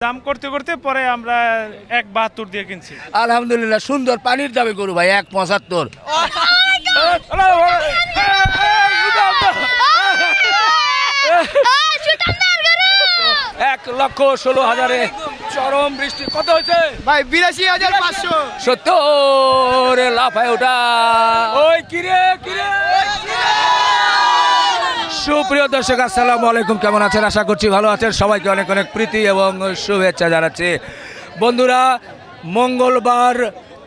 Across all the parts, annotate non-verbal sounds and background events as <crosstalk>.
দাম করতে করতে পরে আমরা এক বাহাত্তর দিয়ে কিনছি আলহামদুলিল্লাহ সুন্দর পানির দামে গরু ভাই এক পঁচাত্তর এক লক্ষ ষোলো হাজারে চরম বৃষ্টি কত হয়েছে ভাই বিরাশি হাজার পাঁচশো সত্তর লাফায় ওটা ওই কিরে কিরে সুপ্রিয় দর্শক, আসসালামু আলাইকুম। কেমন আছেন? আশা করছি ভালো আছেন। সবাইকে অনেক অনেক প্রীতি এবং শুভেচ্ছা জানাচ্ছি। বন্ধুরা, মঙ্গলবার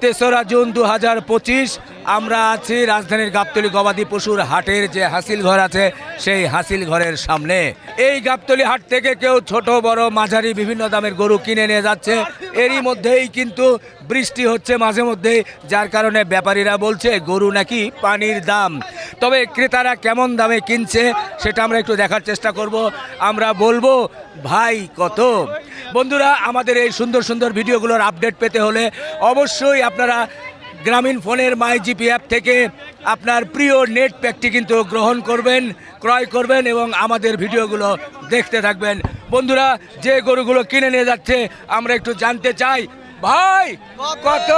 তেসরা জুন দু হাজার পঁচিশ আমরা আছি রাজধানীর গাবতলি গবাদি পশুর হাটের যে হাসিল ঘর আছে, সেই হাসিল ঘরের সামনে। এই গাবতলি হাট থেকে কেউ ছোট, বড়, মাঝারি, বিভিন্ন দামের গরু কিনে নিয়ে যাচ্ছে। এরই মধ্যেই কিন্তু বৃষ্টি হচ্ছে মাঝে মধ্যেই, যার কারণে ব্যাপারীরা বলছে, গরু নাকি পানির দাম। তবে ক্রেতারা কেমন দামে কিনছে, সেটা আমরা একটু দেখার চেষ্টা করব। আমরা বলব, ভাই, কত? বন্ধুরা, আমাদের এই সুন্দর সুন্দর ভিডিওগুলোর আপডেট পেতে হলে অবশ্যই আপনারা গ্রামীণ ফোনের মাই জিপি অ্যাপ থেকে আপনার প্রিয় নেট প্যাকটি কিন্তু গ্রহণ করবেন, ক্রয় করবেন এবং আমাদের ভিডিওগুলো দেখতে থাকবেন। বন্ধুরা, যে গরুগুলো কিনে নিয়ে যাচ্ছে, আমরা একটু জানতে চাই, ভাই, কত?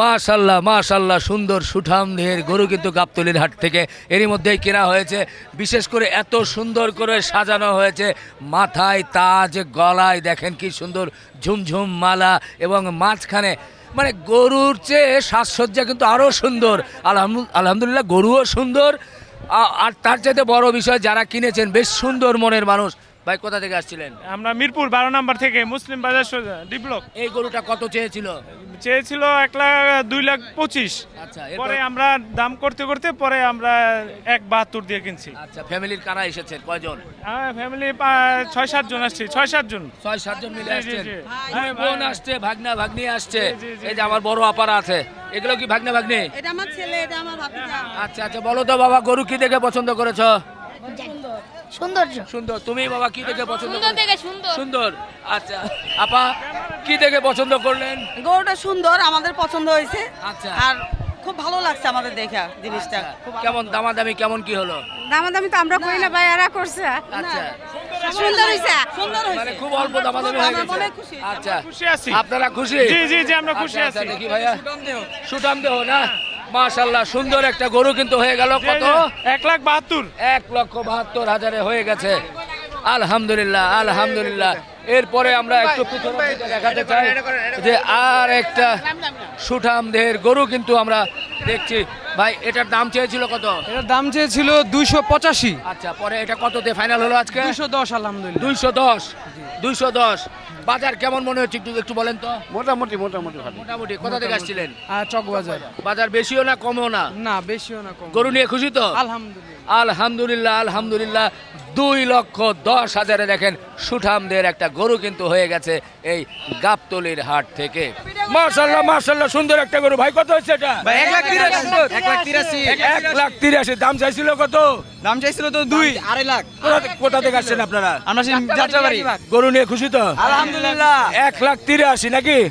মাশাল্লাহ মাশাল্লাহ, সুন্দর সুঠাম দেহের গরু কিন্তু গাবতলির হাট থেকে এরই মধ্যেই কেনা হয়েছে। বিশেষ করে এত সুন্দর করে সাজানো হয়েছে। মাথায় তাজ, গলায় দেখেন কি সুন্দর ঝুমঝুম মালা এবং মাঝখানে মানে গরুর চেয়ে সাজসজ্জা কিন্তু আরও সুন্দর। আলহামদুল আলহামদুলিল্লাহ গরুও সুন্দর। আর তার চাইতে বড় বিষয়, যারা কিনেছেন, বেশ সুন্দর মনের মানুষ। ভাই কোথা থেকে আসছিলেন? আমরা মিরপুর বারো নাম্বার থেকে মুসলিম বাজার ডি ব্লক এই গরুটা কত চেয়েছিল? চেয়েছিল এক লাখ দুই লাখ পঁচিশ। আচ্ছা পরে আমরা দাম করতে করতে পরে আমরা এক বাহাত্তর দিয়ে কিনছি। আচ্ছা ফ্যামিলির কারা এসেছেন কয়জন? ফ্যামিলি ছয় সাত জন আসছি ছয় সাত জন। ছয় সাতজন মিলে জি, জি, আসছেন? বোন আসছে ভাগনা ভাগ্নি আসছে। এই যে আমার বড় আপারা আছে। এগুলো কি ভাগনা ভাগ্নি? এটা আমার ছেলে এটা আমার আচ্ছা আচ্ছা বলো তো বাবা গরু কি দেখে পছন্দ করেছ? সৌন্দর্য। সুন্দর। তুমি বাবা কি দেখে পছন্দ সুন্দর? থেকে সুন্দর। সুন্দর। আচ্ছা আপা কি দেখে পছন্দ করলেন? গরুটা সুন্দর আমাদের পছন্দ হয়েছে। আচ্ছা। আর খুব ভালো লাগছে আমাদের দেখা জিনিসটা। খুব ভালো। কেমন দামাদামি কেমন কি হলো? দামাদামি তো আমরা করি না। ভাই এরা করছে আচ্ছা। সুন্দর হয়েছে। সুন্দর মানে খুব অল্প দামাদামি হয়ে গেছে। আচ্ছা। খুশি আছি। আপনারা খুশি? জি জি জি আমরা খুশি আচ্ছা, আচ্ছা, আছি। দেখি ভাইয়া। সুঠাম দেহ না? মাশাল্লাহ সুন্দর একটা গরু কিন্তু হয়ে গেল কত? এক লাখ বাহাত্তর। এক লক্ষ বাহাত্তর হাজারে হয়ে গেছে। আলহামদুলিল্লাহ আলহামদুলিল্লাহ। এরপরে আমরা একটু দেখাতে চাই যে আর একটা সুঠাম দেহের গরু কিন্তু আমরা দেখছি। ভাই এটার দাম চেয়েছিল কত? এটার দাম চেয়েছিল দুইশো পঁচাশি। আচ্ছা পরে এটা কততে ফাইনাল হলো আজকে? দুইশো দশ আলহামদুলিল্লাহ। দুইশো দশ। দুইশো দশ। বাজার কেমন মনে হচ্ছে একটু একটু বলেন তো। মোটামুটি মোটামুটি ভালো। মোটামুটি কোথা থেকে আসছিলেন? আর চকবাজার। বাজার বেশিও না কমও না? না বেশিও না কম গরু নিয়ে খুশি তো? আলহামদুলিল্লাহ। আলহামদুলিল্লাহ আলহামদুলিল্লাহ। দুই লক্ষ দশ হাজারে দেখেন সুঠামদের একটা গরু কিন্তু হয়ে গেছে এই গাবতলির হাট থেকে। মার্শাল্লাহ মার্শাল্লাহ সুন্দর একটা গরু। ভাই কত হচ্ছে এটা? এক লাখ তিরাশি। দাম চাইছিল কত? দাম চাইছিল তো দুই। আড়াই লাখ। কোথা থেকে- কোথা থেকে আসছেন আপনারা? আমরা যাত্রাবাড়ি। গরু নিয়ে খুশি তো? আলহামদুলিল্লাহ। এক লাখ তিরাশি নাকি?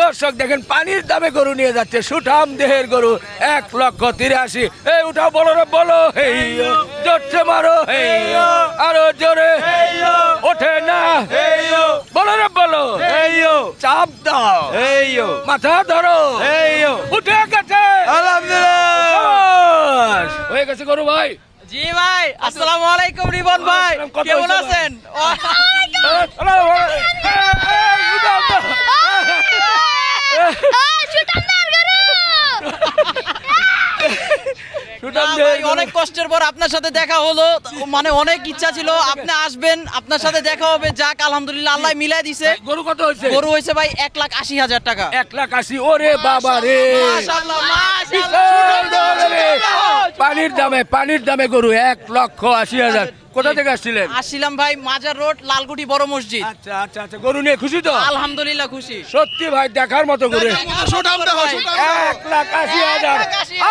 দর্শক দেখেন পানির দামে গরু নিয়ে যাচ্ছে। সুঠাম দেহের গরু এক লক্ষ তিরাশি। এই উঠাও বলো রে বলো জোরছে মারো হেই আরও জোরে। ওঠে না। বলো রে বলো। চাপ দাও। মাথা ধরো। উঠে গেছে। হয়ে গেছে গরু ভাই। জি ভাই। আসসালামু আলাইকুম রিবন ভাই। কেমন আছেন না ভাই, অনেক কষ্টের পর আপনার সাথে দেখা হলো। মানে অনেক ইচ্ছা ছিল আপনি আসবেন আপনার সাথে দেখা হবে যাক আলহামদুলিল্লাহ আল্লাহ মিলাই দিছে। গরু কত হয়েছে? গরু হয়েছে ভাই এক লাখ আশি হাজার টাকা। এক লাখ আশি ওরে বাবা রে। পানির দামে পানির দামে গরু এক লক্ষ আশি হাজার। কোথা থেকে আসছিলেন? আসছিলাম ভাই মাজার রোড লালকুটি বড় মসজিদ। আচ্ছা আচ্ছা আচ্ছা গরু নিয়ে খুশি তো? আলহামদুলিল্লাহ খুশি। সত্যি ভাই দেখার মতো গরু। ভাই। এক লাখ আশি হাজার।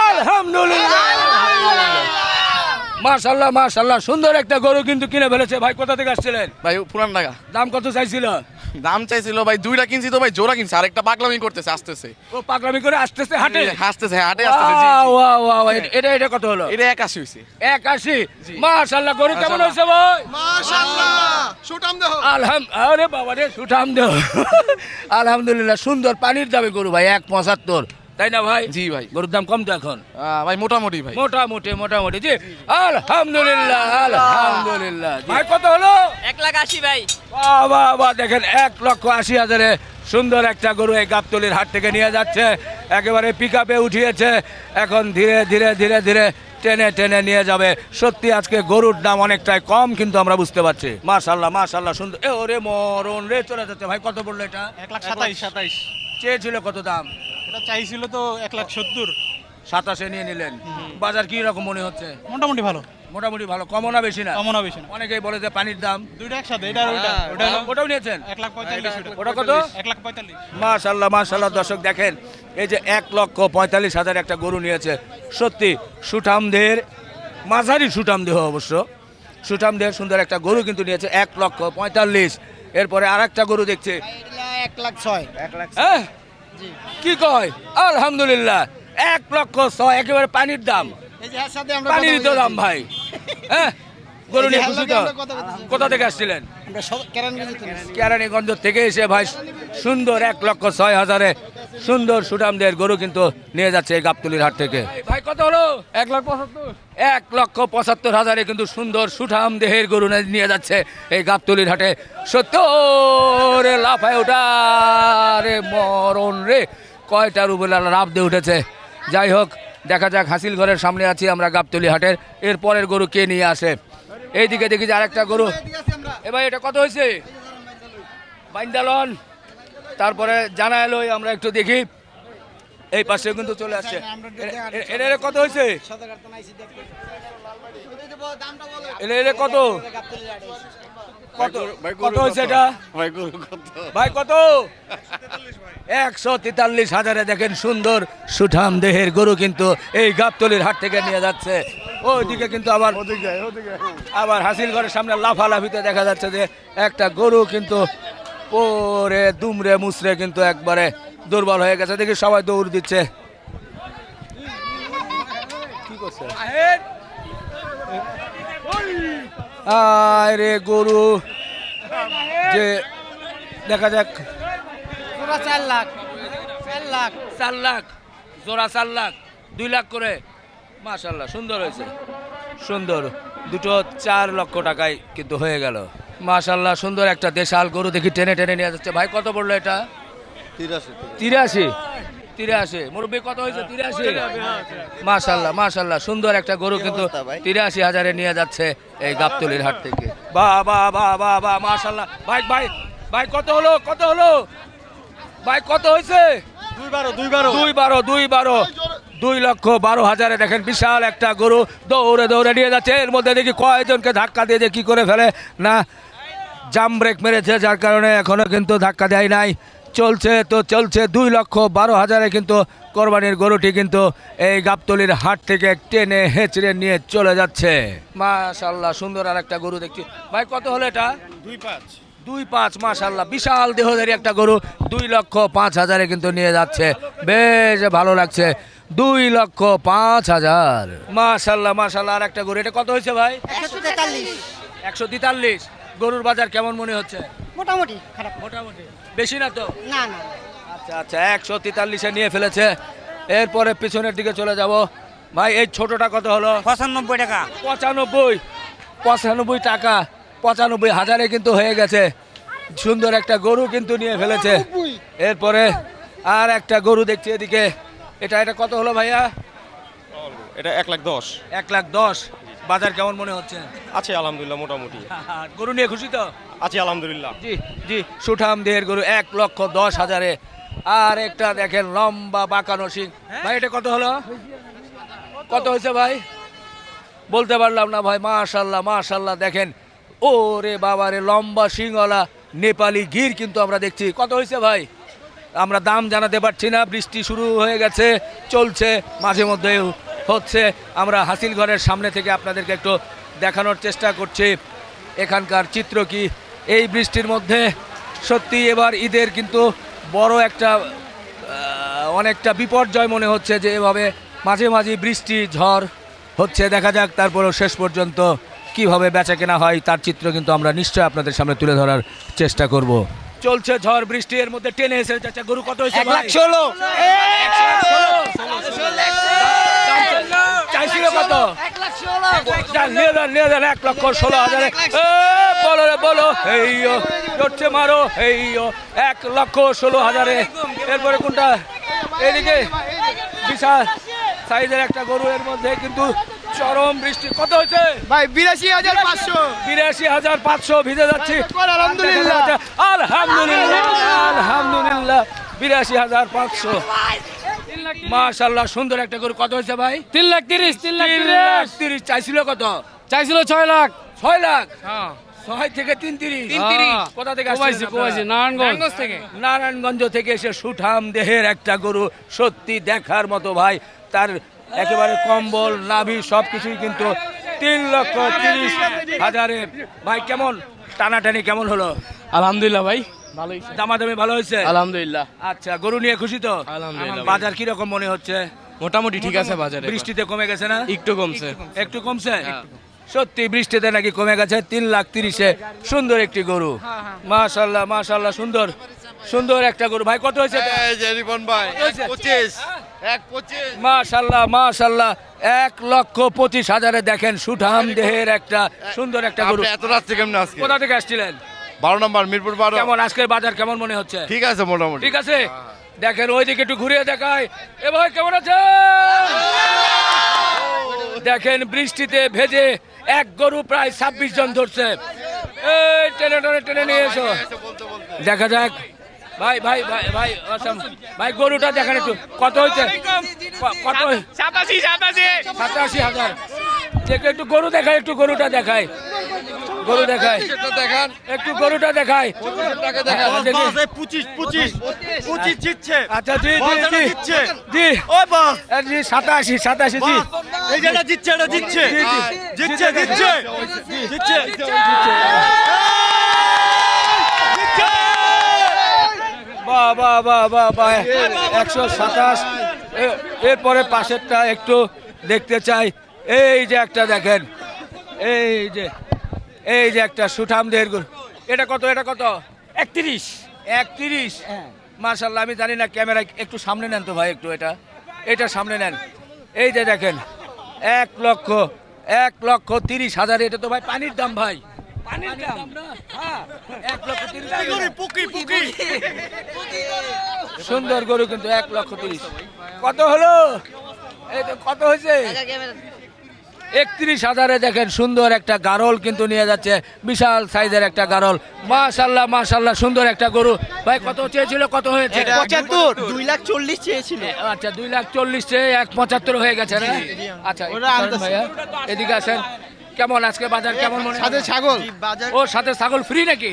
আলহামদুলিল্লাহ। মাশাল্লাহ মাশাল্লাহ সুন্দর একটা গরু কিন্তু কিনে ফেলেছে। ভাই কোথা থেকে আসছিলেন? ভাই পুরান টাকা দাম কত চাইছিল? দাম চাইছিল ভাই দুইটা কিনছি তো ভাই জোড়া কিনছি আরেকটা পাগলামি করতেছে আসতেছে। ও পাগলামি করে আসতেছে হাটে? হাসতেছে হ্যাঁ, হাটে আসতেছে এটা- এটা কত হলো? এটা একাশি হয়েছে একাশি? মাশাল্লাহ গরু কেমন হয়েছে ভাই? আলহাম আরে বাবা রে সুঠাম দেহ। আলহামদুলিল্লাহ সুন্দর পানির দামে গরু ভাই এক পঁচাত্তর। তাই না ভাই? জি ভাই। গরুর দাম কম তো এখন। ভাই মোটামুটি ভাই। মোটামুটি মোটামুটি জি। আলহামদুলিল্লাহ আলহামদুলিল্লাহ ভাই কত হলো? এক লাখ আশি ভাই। বাহ বাহ বাহ দেখেন এক লক্ষ আশি হাজারে সুন্দর একটা গরু এই গাবতলির হাট থেকে নিয়ে যাচ্ছে। একেবারে পিক আপে উঠিয়েছে। এখন ধীরে ধীরে ধীরে ধীরে টেনে টেনে নিয়ে যাবে। সত্যি আজকে গরুর দাম অনেকটাই কম কিন্তু আমরা বুঝতে পারছি। মাশাল্লাহ মাশাল্লাহ সুন্দর। এ ওরে মরণ রে চলে যাচ্ছে। ভাই কত পড়ল এটা? এক লাখ সাতাইশ। সাতাইশ। চেয়েছিল কত দাম? এটা চাইছিল তো এক লাখ সত্তর। সাতাশে নিয়ে নিলেন। বাজার কি রকম মনে হচ্ছে? মোটামুটি ভালো। মোটামুটি ভালো। কমও না বেশি না? কমন হবে না। অনেকেই বলে যে পানির দাম। দুইটা একসাথে এটা আর ওইটা। ওটা ওটাও নিয়েছেন? এক লাখ পঁয়তাল্লিশ ওটা কত? এক লাখ পঁয়তাল্লিশ। মাশাল্লাহ মাশাল্লাহ। দর্শক দেখেন এই যে এক লক্ষ পঁয়তাল্লিশ হাজার একটা গরু নিয়েছে। সত্যি সুঠামদের মাঝারি সুঠামদেহ অবশ্য। সুঠামদের সুন্দর একটা গরু কিন্তু নিয়েছে এক লক্ষ পঁয়তাল্লিশ। এরপরে আর একটা গরু দেখছে। এক লাখ ছয়। এক হ্যাঁ কি কয়? আলহামদুলিল্লাহ এক লক্ষ ছয় একেবারে পানির দাম। পানির তো দাম ভাই। হ্যাঁ? গরু নিয়ে খুশি তো? কোথা থেকে আসছিলেন? কেরানীগঞ্জ থেকে এসে ভাই সুন্দর এক লক্ষ ছয় হাজারে সুন্দর সুঠামদের গরু কিন্তু নিয়ে যাচ্ছে এই গাবতলির হাট থেকে। ভাই কত হলো? এক লক্ষ পঁচাত্তর। এক লক্ষ পঁচাত্তর হাজারে কিন্তু সুন্দর সুঠাম দেহের গরু নিয়ে যাচ্ছে এই গাবতলির হাটে। সত্তর রে লাফায় ওঠা রে মরণ রে। কয়টা রুবেলা লাভ দিয়ে উঠেছে। যাই হোক দেখা যাক হাসিল ঘরের সামনে আছি আমরা গাবতলি হাটের। এর পরের গরু কে নিয়ে আসে? এইদিকে দেখি যে আরেকটা গরু। এ ভাই এটা কত হয়েছে? বাইন্দালন। তারপরে জানা এলো আমরা একটু দেখি। এই পাশে কিন্তু চলে আসছে। এ- এ- এর এর কত হয়েছে? এর কত? কত? কত হয়েছে এটা? ভাই কত? একশো তেতাল্লিশ হাজারে দেখেন সুন্দর সুঠাম দেহের গরু কিন্তু এই গাবতলির হাট থেকে নিয়ে যাচ্ছে। ওইদিকে কিন্তু আবার আবার হাসিল ঘরের সামনে লাফালাফিতে দেখা যাচ্ছে যে একটা গরু কিন্তু পরে দুমড়ে মুচড়ে কিন্তু একবারে দুর্বল হয়ে গেছে। দেখি সবাই দৌড় দিচ্ছে কি করছে আরে গরু। যে দেখা যাক। পুরো চার লাখ। চার লাখ। চার লাখ। জোড়া চার লাখ। দুই লাখ করে। মাশাল্লাহ সুন্দর হয়েছে। সুন্দর। দুটো চার লক্ষ টাকায় কিন্তু হয়ে গেল। মাশাল্লাহ সুন্দর একটা দেশাল গরু দেখি টেনে টেনে নিয়ে যাচ্ছে। ভাই কত পড়ল এটা? তিরাশি। তিরাশি? মুরব্বী কত হয়েছে? তিরাশি মাশাল্লাহ মাশাল্লাহ সুন্দর একটা গরু কিন্তু তিরাশি হাজারে নিয়ে যাচ্ছে এই গাবতলির হাট থেকে। বাহ বাহ বাহ বাহ বাহ মাশাল্লাহ। ভাই ভাই ভাই কত হলো কত হলো? ভাই কত হয়েছে? দুই বারো দুই বারো। দুই বারো দুই বারো। দুই লক্ষ বারো হাজারে দেখেন বিশাল একটা গরু দৌড়ে দৌড়ে নিয়ে যাচ্ছে। এর মধ্যে দেখি কয়জনকে ধাক্কা দিয়ে যে কি করে ফেলে। না জাম ব্রেক মেরেছে যার কারণে এখনও কিন্তু ধাক্কা দেয় নাই। চলছে তো চলছে দুই লক্ষ বারো হাজারে কিন্তু কোরবানির গরুটি কিন্তু এই গাবতলির হাট থেকে টেনে হেঁচড়ে নিয়ে চলে যাচ্ছে। মাশাল্লাহ সুন্দর আর একটা গরু দেখছি। ভাই কত হলো এটা? দুই পাঁচ। দুই পাঁচ মাশাল্লাহ বিশাল দেহধারী একটা গরু দুই লক্ষ পাঁচ হাজারে কিন্তু নিয়ে যাচ্ছে। বেশ ভালো লাগছে দুই লক্ষ পাঁচ হাজার। মাশাল্লাহ মাশাল্লাহ আর একটা গরু এটা কত হয়েছে ভাই? একশো তেতাল্লিশ। একশো তেতাল্লিশ। গরুর বাজার কেমন মনে হচ্ছে? মোটামুটি খারাপ। মোটামুটি। বেশি না তো? না না। আচ্ছা আচ্ছা একশো তেতাল্লিশে নিয়ে ফেলেছে। এরপরে পিছনের দিকে চলে যাব। ভাই এই ছোটটা কত হলো? পঁচানব্বই টাকা। পঁচানব্বই। পঁচানব্বই টাকা। পঁচানব্বই হাজারে কিন্তু হয়ে গেছে। সুন্দর একটা গরু কিন্তু নিয়ে ফেলেছে। এরপরে আর একটা গরু দেখছি এদিকে। এটা এটা কত হলো ভাইয়া? এটা এক লাখ দশ। এক লাখ দশ। বাজার কেমন মনে হচ্ছে? আছে আলহামদুলিল্লাহ মোটামুটি। <laughs> গরু নিয়ে খুশি তো? আছে আলহামদুলিল্লাহ। জি জি সুঠাম দেহের গরু এক লক্ষ দশ হাজারে। আর একটা দেখেন লম্বা বাঁকানো সিং ভাই এটা কত হলো? কত হয়েছে ভাই? বলতে পারলাম না ভাই মাশাল্লাহ মাশাল্লাহ দেখেন। ও রে বাবা রে লম্বা সিংওয়ালা নেপালি গির কিন্তু আমরা দেখছি। কত হয়েছে ভাই? আমরা দাম জানাতে পারছি না বৃষ্টি শুরু হয়ে গেছে চলছে মাঝে মধ্যে হচ্ছে আমরা হাসিল ঘরের সামনে থেকে আপনাদেরকে একটু দেখানোর চেষ্টা করছি। এখানকার চিত্র কি? এই বৃষ্টির মধ্যে সত্যি এবার ঈদের কিন্তু বড় একটা অনেকটা বিপর্যয় মনে হচ্ছে যে এভাবে মাঝে মাঝে বৃষ্টি ঝড় হচ্ছে। দেখা যাক তারপরেও শেষ পর্যন্ত কীভাবে বেচা কেনা হয় তার চিত্র কিন্তু আমরা নিশ্চয়ই আপনাদের সামনে তুলে ধরার চেষ্টা করব। চলছে ঝড় বৃষ্টি এর মধ্যে টেনে এসে গরু কত হয়েছে চাইছিল কত? যান, নিয়ে যান নিয়ে যান এক লক্ষ ষোলো হাজারে। বলো রে বলো। এই জোরছে মারো। এই এক লক্ষ ষোলো হাজারে। এরপরে কোনটা? এদিকে বিশাল সাইজের একটা গরু এর মধ্যে কিন্তু চরম বৃষ্টি। কত হয়েছে? ভাই বিরাশি হাজার পাঁচশো। বিরাশি হাজার পাঁচশো ভিজে যাচ্ছি। আলহামদুলিল্লাহ। আলহামদুলিল্লাহ আলহামদুলিল্লাহ। বিরাশি হাজার পাঁচশো। মাশাল্লাহ সুন্দর একটা গরু। কত হয়েছে ভাই? তিন লাখ তিরিশ তিন লাখ লাখ তিরিশ। চাইছিল কত? চাইছিল ছয় লাখ। ছয় লাখ? ছয় থেকে তিন তিরিশ। তিন তিরিশ। কোথা থেকে নারায়ণগঞ্জ। থেকে। নারায়ণগঞ্জ থেকে এসে সুঠাম দেহের একটা গরু। সত্যি দেখার মতো ভাই তার একেবারে কম্বল নাভি সব কিছুই কিন্তু তিন লক্ষ তিরিশ হাজারে ভাই কেমন? টানাটানি কেমন হলো? আলহামদুলিল্লাহ ভাই ভালোই দামাদামি ভালো হয়েছে? আলহামদুলিল্লাহ। আচ্ছা গরু নিয়ে খুশি তো? আলহামদুলিল্লাহ। ভাই। বাজার কীরকম মনে হচ্ছে? মোটামুটি ঠিক আছে বাজারে। বৃষ্টিতে কমে গেছে না? একটু কমছে। একটু কমছে? সত্যি বৃষ্টিতে নাকি কমে গেছে? তিন লাখ তিরিশে। সুন্দর একটি গরু। মাশাল্লাহ মাশাল্লাহ সুন্দর। সুন্দর একটা গরু। ভাই কত হয়েছে? মাশাল্লাহ মাশাল্লাহ এক লক্ষ পঁচিশ হাজারে দেখেন সুঠাম দেহের একটা সুন্দর একটা গরু। এত রাত্রে কেমন কোথা থেকে আসছিলেন? বারো নম্বর মিরপুর বারো। কেমন আজকের বাজার কেমন মনে হচ্ছে? ঠিক আছে মোটামুটি। ঠিক আছে? দেখেন ওইদিকে একটু ঘুরিয়ে দেখায় এ ভাই কেমন আছে দেখেন বৃষ্টিতে ভেজে এক গরু প্রায় ছাব্বিশ জন ধরছে। এই টেনে টেনে টেনে নিয়ে এসো। দেখা যাক। ভাই ভাই ভাই ভাই আসাম ভাই গরুটা দেখেন একটু কত হয়েছে? কত সাতাশি সাতাশি। সাতাশি হাজার। দেখে একটু গরু দেখায় একটু গরুটা দেখায় গরু দেখায় দেখান একটু গরুটা দেখায় পঁচিশ পঁচিশ পঁচিশ জিতছে। আচ্ছা জি জি জি। জি। জি সাতাশি সাতাশি জি। এই যেটা জিতছে এটা জিতছে। জিতছে জিতছে জিতছে। বাহ বাহ বাহ বাহ বাহ একশো সাতাশ। এ- এরপরে পাশেরটা একটু দেখতে চাই। এই যে একটা দেখেন। এই যে এই যে একটা সুঠাম দেহের গরু। এটা কত এটা কত? একত্রিশ। একত্রিশ? মার্শাল্লাহ আমি জানি না ক্যামেরা একটু সামনে নেন তো ভাই একটু এটা। এটা সামনে নেন। এই যে দেখেন এক লক্ষ এক লক্ষ তিরিশ হাজার এটা তো ভাই পানির দাম ভাই। পানির দাম। হ্যাঁ এক লক্ষ তিরিশ সুন্দর গরু কিন্তু এক লক্ষ তিরিশ। কত হলো? এই তো কত হয়েছে? একত্রিশ হাজারে দেখেন সুন্দর একটা গারল কিন্তু নিয়ে যাচ্ছে বিশাল সাইজের একটা গারল। মাশাল্লাহ মাশাল্লাহ সুন্দর একটা গরু। ভাই কত চেয়েছিল কত হয়েছে? পঁচাত্তর। দুই লাখ চল্লিশ চেয়েছিল। আচ্ছা দুই লাখ চল্লিশ চেয়ে এক পঁচাত্তর হয়ে গেছে না? আচ্ছা। ভাইয়া এদিকে আসেন। কেমন আজকে বাজার কেমন মনে সাথে ছাগল। ও সাথে ছাগল ফ্রি নাকি?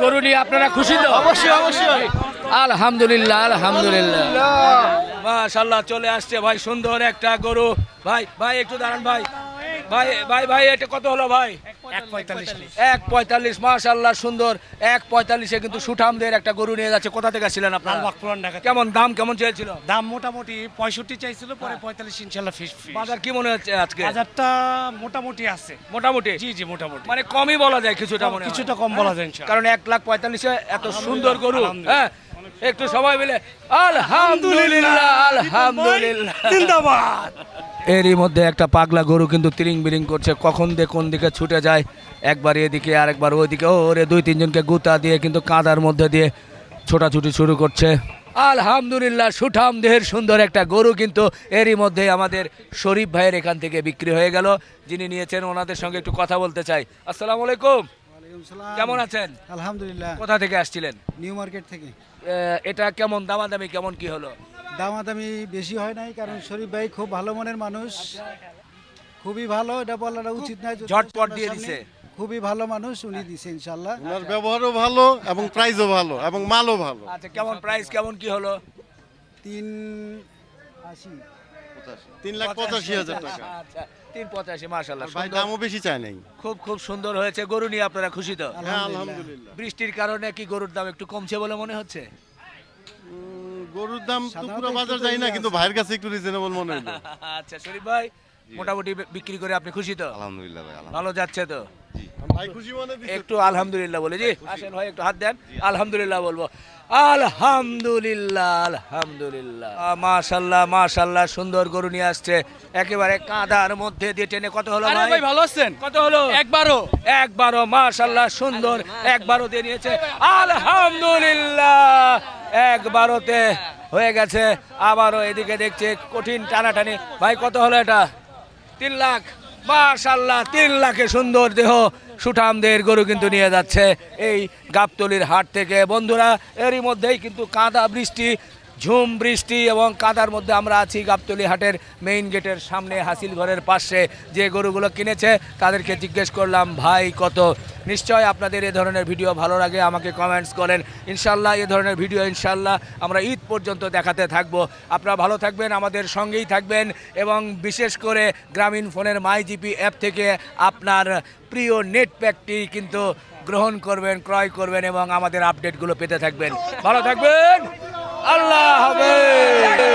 গরু নিয়ে আপনারা খুশি তো? অবশ্যই অবশ্যই। আলহামদুলিল্লাহ। আলহামদুলিল্লাহ। মাশাল্লাহ চলে আসছে ভাই সুন্দর একটা গরু। ভাই ভাই একটু দাঁড়ান ভাই। ভাই ভাই ভাই এটা কত হলো ভাই? এক পঁয়তাল্লিশ মাশাল্লাহ সুন্দর। এক পঁয়তাল্লিশে কিন্তু সুঠামদের একটা গরু নিয়ে যাচ্ছে। কোথা থেকে আপনারা? কেমন দাম কেমন চেয়েছিল? দাম মোটামুটি পঁয়ষট্টি চাইছিল পরে পঁয়তাল্লিশ ইনশাল্লাহ ফিস বাজার কি মনে হচ্ছে আজকে? বাজারটা মোটামুটি আছে। মোটামুটি? জি জি মোটামুটি। মানে কমই বলা যায় কিছুটা মনে কিছুটা কম বলা যায় কারণ এক লাখ পঁয়তাল্লিশে এত সুন্দর গরু। হ্যাঁ একটু সবাই মিলে আলহামদুলিল্লাহ আলহামদুলিল্লাহ জিন্দাবাদ। এরই মধ্যে একটা পাগলা গরু কিন্তু তিরিং বিরিং করছে কখন দিয়ে কোন দিকে ছুটে যায় একবার এদিকে আরেকবার ওইদিকে ও ওরে দুই তিনজনকে গুতা দিয়ে কিন্তু কাদার মধ্যে দিয়ে ছোটাছুটি শুরু করছে। আলহামদুলিল্লাহ সুঠাম দেহের সুন্দর একটা গরু কিন্তু এরই মধ্যে আমাদের শরীফ ভাইয়ের এখান থেকে বিক্রি হয়ে গেল যিনি নিয়েছেন ওনাদের সঙ্গে একটু কথা বলতে চাই। আসসালামু আলাইকুম। কেমন আছেন? আলহামদুলিল্লাহ। কোথা থেকে আসছিলেন? নিউ মার্কেট থেকে। এটা কেমন দামাদামি কেমন কি হলো? দামাদামি বেশি হয় নাই কারণ শরীফ ভাই খুব ভালো মনের মানুষ। খুবই ভালো এটা বলাটা উচিত নয় ঝটপট দিয়ে দিছে। খুবই ভালো মানুষ উনি দিছে ইনশাল্লাহ ওনার ব্যবহারও ভালো এবং প্রাইসও ভালো এবং মালও ভালো। আচ্ছা কেমন প্রাইস কেমন কি হলো? তিন আশি। তিন লাখ পঁচাশি। হাজার টাকা। আচ্ছা তিন পঁচাশি মাশাল্লাহ ভাই দামও বেশি চায় নাই। খুব খুব সুন্দর হয়েছে গরু নিয়ে আপনারা খুশি তো? হ্যাঁ আলহামদুলিল্লাহ। বৃষ্টির কারণে কি গরুর দাম একটু কমছে বলে মনে হচ্ছে? গরুর দাম তো পুরো বাজার যায় না কিন্তু ভাইয়ের কাছে একটু রিজনেবল মনে হলো আচ্ছা শরীফ ভাই মোটামুটি বিক্রি করে আপনি খুশি তো? আলহামদুলিল্লাহ ভাই ভালো যাচ্ছে তো? মনে একটু আলহামদুলিল্লাহ বলে জি। আসেন ভাই একটু হাত দেন। আলহামদুলিল্লাহ বলব। আলহামদুলিল্লাহ আলহামদুলিল্লাহ। মাশাল্লাহ মাশাল্লাহ সুন্দর গরু নিয়ে আসছে। একেবারে কাঁদার মধ্যে দিয়ে টেনে কত হলো ভাই? ভালো আছেন? কত হলো? একবারও? একবারও মাশাল্লাহ সুন্দর। একবারও দিয়ে নিয়েছে। আলহামদুলিল্লাহ। একবারোতে হয়ে গেছে। আবারও এদিকে দেখছে কঠিন টানাটানি। ভাই কত হলো এটা? তিন লাখ। মাশাল্লাহ তিন লাখে সুন্দর দেহ সুঠামদের গরু কিন্তু নিয়ে যাচ্ছে। এই গাবতলির হাট থেকে বন্ধুরা, এরই মধ্যেই কিন্তু কাদা বৃষ্টি ঝুম, বৃষ্টি এবং কাদার মধ্যে আমরা আছি গাবতলি হাটের মেইন গেটের সামনে, হাসিল ঘরের পাশে। যে গরুগুলো কিনেছে, তাদেরকে জিজ্ঞেস করলাম, ভাই, কত? নিশ্চয় আপনাদের এ ধরনের ভিডিও ভালো লাগে, আমাকে কমেন্টস করেন। ইনশাল্লাহ এ ধরনের ভিডিও ইনশাল্লাহ আমরা ঈদ পর্যন্ত দেখাতে থাকব। আপনারা ভালো থাকবেন, আমাদের সঙ্গেই থাকবেন এবং বিশেষ করে গ্রামীণ ফোনের মাই জিপি অ্যাপ থেকে আপনার প্রিয় নেট প্যাকটি কিন্তু গ্রহণ করবেন, ক্রয় করবেন এবং আমাদের আপডেটগুলো পেতে থাকবেন। ভালো থাকবেন! আল্লাহ হাফেজ।